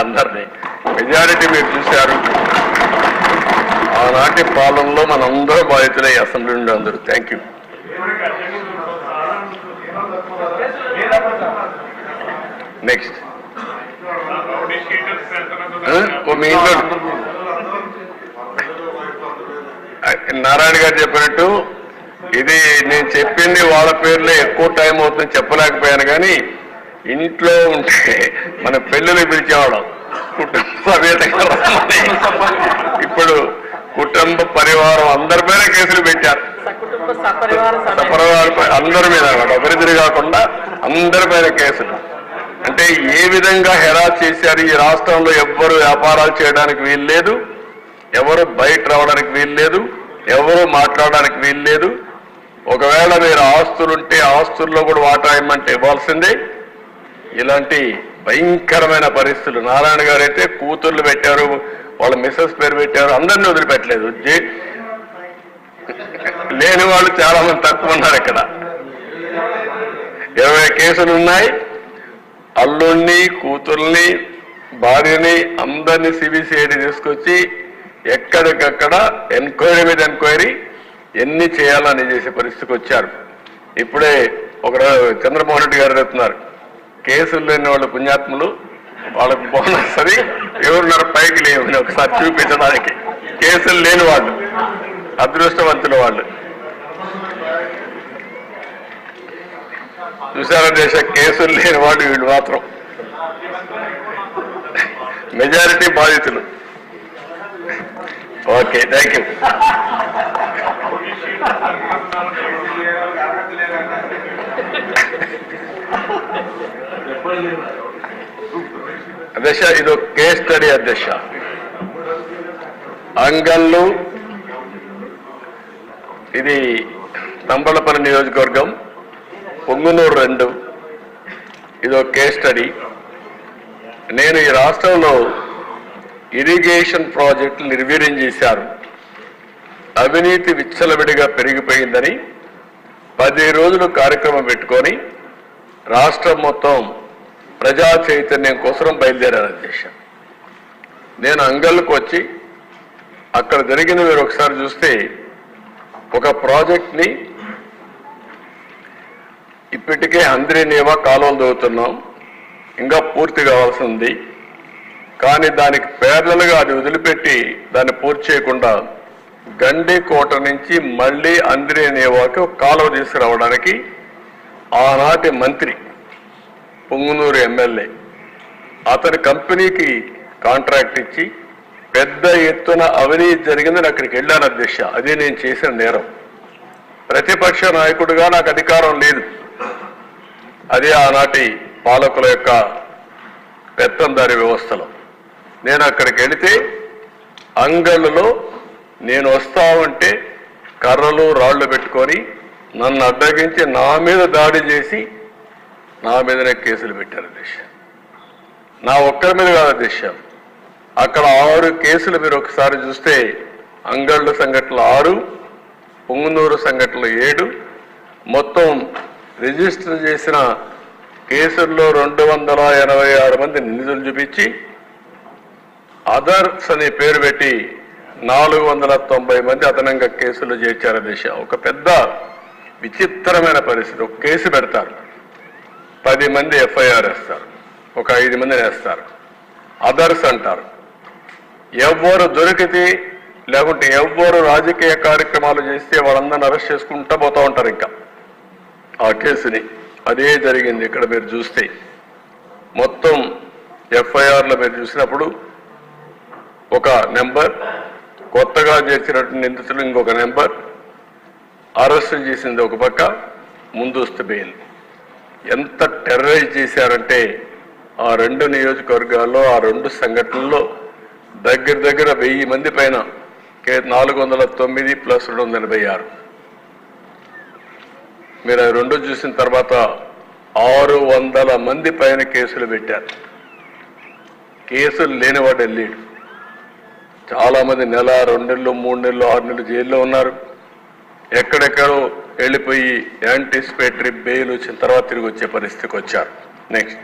అందరినీ మెజారిటీ మీరు చూశారు. ఆనాటి పాలనలో మనందరూ బాధితులే అసెంబ్లీ నుండి అందరూ. థ్యాంక్ యూ నెక్స్ట్ మీ ఇంట్లో. నారాయణ గారు చెప్పినట్టు ఇది నేను చెప్పింది వాళ్ళ పేర్లే ఎక్కువ టైం అవుతుంది చెప్పలేకపోయాను కానీ ఇంట్లో ఉంటే మన పెళ్ళిని పిలిచేవాళ్ళం. కుటుంబ సమేతంగా రమ్మని. ఇప్పుడు కుటుంబ పరివారం అందరి మీద కేసులు పెట్టారు. సపరివార అందరి మీద అన్నమాట ఒకరిద్దరు కాకుండా అందరి పైన కేసులు. అంటే ఏ విధంగా హెరాస్ చేశారు? ఈ రాష్ట్రంలో ఎవ్వరు వ్యాపారాలు చేయడానికి వీలు లేదు. ఎవరు బయట రావడానికి వీలు లేదు. ఎవరు మాట్లాడడానికి వీలు లేదు. ఒకవేళ మీరు ఆస్తులుంటే ఆస్తుల్లో కూడా వాటా ఇమ్మంటే ఇవ్వాల్సిందే. ఇలాంటి భయంకరమైన పరిస్థితులు. నారాయణ గారు అయితే కూతుర్లు పెట్టారు వాళ్ళ మిస్సెస్ పేరు పెట్టారు అందరినీ వదిలిపెట్టలేదు. జే- లేని వాళ్ళు చాలా మంది తక్కువ ఉన్నారు ఇక్కడ. ఇరవై కేసులు ఉన్నాయి. అల్లుణ్ణి కూతుర్ని భార్యని అందరినీ సిబిసిఐడి తీసుకొచ్చి ఎక్కడికక్కడ ఎంక్వైరీ మీద ఎంక్వైరీ ఎన్ని చేయాలని చేసే పరిస్థితికి వచ్చారు. ఇప్పుడే ఒక చంద్రమోహన్ రెడ్డి గారు చెప్తున్నారు కేసులు లేని వాళ్ళు పుణ్యాత్ములు వాళ్ళకు బోనస్ అది. ఎవరున్నారు పైకి లేవు ఒకసారి చూపించడానికి. కేసులు లేని వాళ్ళు అదృష్టవంతుల వాళ్ళు. చూసారా దేశ కేసులు లేని వాళ్ళు వీళ్ళు మాత్రం. మెజారిటీ బాధితులు. ఓకే థ్యాంక్ యూ అధ్యక్ష ఇది ఒక కేస్ స్టడీ అధ్యక్ష. అంగళ్ళు ఇది తంబళపల్లి నియోజకవర్గం పొంగునూరు రెండు. ఇది ఒక కేస్ స్టడీ నేను ఈ రాష్ట్రంలో ఇరిగేషన్ ప్రాజెక్టులు నిర్వీర్యం చేశారు. అవినీతి విచ్చలవిడిగా పెరిగిపోయిందని పది రోజులు కార్యక్రమం పెట్టుకొని రాష్ట్రం మొత్తం ప్రజా చైతన్యం కోసం బయలుదేరారు అధ్యక్ష. నేను అంగళ్ళకు వచ్చి అక్కడ జరిగిన మీరు ఒకసారి చూస్తే ఒక ప్రాజెక్ట్ని ఇప్పటికే అంద్రినేవా కాలువలు దవ్వుతున్నాం ఇంకా పూర్తి కావాల్సి ఉంది. కానీ దానికి పేర్లలుగా అది వదిలిపెట్టి దాన్ని పూర్తి చేయకుండా గండి కోట నుంచి మళ్ళీ అంద్రినేవాకి ఒక కాలువ తీసుకురావడానికి ఆనాటి మంత్రి పొంగునూరు ఎమ్మెల్యే. అతని కంపెనీకి కాంట్రాక్ట్ ఇచ్చి పెద్ద ఎత్తున అవినీతి జరిగిందని అక్కడికి వెళ్ళాను అధ్యక్ష. అదే నేను చేసిన నేరం. ప్రతిపక్ష నాయకుడిగా నాకు అధికారం లేదు. అదే ఆనాటి పాలకుల యొక్క పెత్తందారి వ్యవస్థలో. నేను అక్కడికి వెళితే అంగళ్ళలో నేను వస్తా ఉంటే కర్రలు రాళ్ళు పెట్టుకొని నన్ను అడ్డగించి నా మీద దాడి చేసి నా మీదనే కేసులు పెట్టారు అధ్యక్ష నా ఒక్కరి మీద కాదు అధ్యక్ష అక్కడ ఆరు కేసులు మీరు ఒకసారి చూస్తే అంగళ్ళు సంఘటనలు ఆరు పొంగునూరు సంఘటనలు ఏడు. మొత్తం రిజిస్టర్ చేసిన కేసుల్లో రెండు వందల ఎనభై ఆరు మంది నిందితులు చూపించి అదర్స్ అనే పేరు పెట్టి నాలుగు వందల తొంభై మంది అదనంగా కేసులు చేర్చారు దిశ. ఒక పెద్ద విచిత్రమైన పరిస్థితి. ఒక కేసు పెడతారు. పది మంది ఎఫ్ఐఆర్ వేస్తారు. ఒక ఐదు మంది వేస్తారు. అదర్స్ అంటారు. ఎవ్వరు దొరికితే లేకుంటే ఎవ్వరు రాజకీయ కార్యక్రమాలు చేస్తే వాళ్ళందరిని అరెస్ట్ చేసుకుంటా పోతూ ఉంటారు ఇంకా. ఆ కేసుని అదే జరిగింది ఇక్కడ మీరు చూస్తే. మొత్తం ఎఫ్ఐఆర్లో మీరు చూసినప్పుడు ఒక నెంబర్ కొత్తగా చేసినటువంటి నిందితులు ఇంకొక నెంబర్ అరెస్ట్ చేసింది ఒక పక్క ముందస్తు బెయిల్. ఎంత టెర్రరైజ్ చేశారంటే ఆ రెండు నియోజకవర్గాల్లో ఆ రెండు సంఘటనల్లో దగ్గర దగ్గర వెయ్యి మంది పైన కే- నాలుగు వందల తొమ్మిది ప్లస్ రెండు వందల ఎనభై ఆరు. మీరు అవి రెండు చూసిన తర్వాత ఆరు వందల మంది పైన కేసులు పెట్టారు. కేసులు లేనివాడు వెళ్ళాడు చాలా మంది నెల రెండు నెలలు మూడు నెలలు ఆరు నెలలు జైల్లో ఉన్నారు. ఎక్కడెక్కడో వెళ్ళిపోయి యాంటిసిపేటరీ బెయిల్ వచ్చిన తర్వాత తిరిగి వచ్చే పరిస్థితికి వచ్చారు. నెక్స్ట్